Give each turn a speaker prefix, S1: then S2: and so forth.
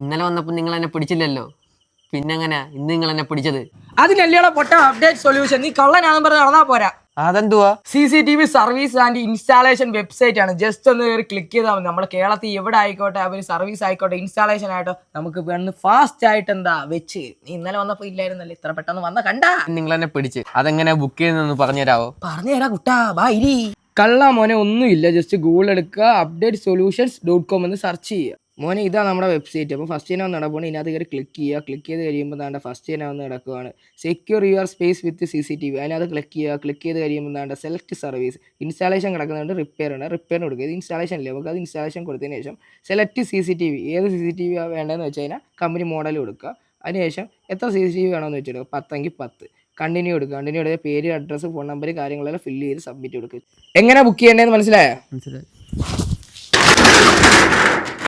S1: ഇന്നലെ വന്നപ്പോൾ നിങ്ങൾ എന്നെ പിടിച്ചില്ലല്ലോ. പിന്നെങ്ങനെ ഇന്ന് നിങ്ങൾ എന്നെ പിടിച്ചത്?
S2: അതിനല്ലേടാ പൊട്ട അപ്ഡേറ്റ് സൊല്യൂഷൻ നീ കള്ളനാണെന്ന് പറഞ്ഞ് നടന്നാ പോരാ.
S1: അതെന്തുവാ?
S2: C C T V service and installation website ആണ്. ജസ്റ്റ് ഒന്ന് കയറി ക്ലിക്ക് ചെയ്താൽ മതി. നമ്മുടെ കേരളത്തിൽ എവിടെ ആയിക്കോട്ടെ അവർ സർവീസ് ആയിക്കോട്ടെ ഇൻസ്റ്റാളേഷൻ ആയിട്ടോ നമുക്ക് വേണമെന്ന് ഫാസ്റ്റ് ആയിട്ട് എന്താ വെച്ച്. നീ ഇന്നലെ വന്നപ്പോൾ ഇല്ലായിരുന്നല്ലേ. ഇത്ര പെട്ടെന്ന് വന്ന കണ്ടാ.
S1: നിങ്ങൾ എന്നെ പിടിച്ച്. അതെങ്ങനെ ബുക്ക് ചെയ്യുന്നതെന്ന് പറഞ്ഞുതരാവോ?
S2: പറഞ്ഞുതരാ കുട്ടാ. ബാ ഇരി. കള്ള മോനെ ഒന്നുമില്ല. ജസ്റ്റ് ഗൂഗിൾ എടുക്കുക. അപ്ഡേറ്റ് സൊല്യൂഷൻസ് ഡോട്ട് കോം എന്ന് സെർച്ച് ചെയ്യുക. മോനെ ഇതാ നമ്മുടെ വെബ്സൈറ്റ് അപ്പോൾ ഫസ്റ്റ് തന്നെ വന്ന് നടക്കുമ്പോൾ ഇതിനകത്ത് കയറി ക്ലിക്ക് ചെയ്യുക. ക്ലിക്ക് ചെയ്ത് കഴിയുമ്പോൾ താണ്ട ഫസ്റ്റ് തന്നെ വന്ന് കിടക്കുകയാണ് secure your space with CCTV C T വി അതിനകത്ത് ക്ലിക്ക് ചെയ്യുക. ക്ലിക്ക് ചെയ്ത് കഴിയുമ്പോൾ താണ്ട സെലക്ട് സർവീസ് ഇൻസ്റ്റാളേഷൻ കിടക്കുന്നുണ്ട്. റിപ്പയർ ഉണ്ട്. റിപ്പയറിന് കൊടുക്കുക. ഇത് ഇൻസ്റ്റാളേഷൻ ഇല്ല? നമുക്ക് അത് ഇൻസ്റ്റാളേഷൻ കൊടുത്തതിന് ശേഷം സെലക്ട് സി സി ടി വി ഏത് സി സി ടി വി വേണ്ടതെന്ന് വെച്ച് കഴിഞ്ഞാൽ കമ്പനി മോഡൽ കൊടുക്കുക. അതിനുശേഷം എത്ര സി സി ടി വി വേണമെന്ന് വെച്ചെടുക്കുക പത്തെങ്കിൽ പത്ത് കണ്ടിന്യൂ കൊടുക്കുക. കണ്ടിന്യൂ കൊടുക്കുക. പേര് അഡ്രസ്സ് ഫോൺ നമ്പർ കാര്യങ്ങളെല്ലാം ഫില്ല് ചെയ്ത് സബ്മിറ്റ് കൊടുക്കുക. എങ്ങനെ ബുക്ക് ചെയ്യേണ്ടതെന്ന് മനസ്സിലായോ?
S1: മനസ്സിലായി.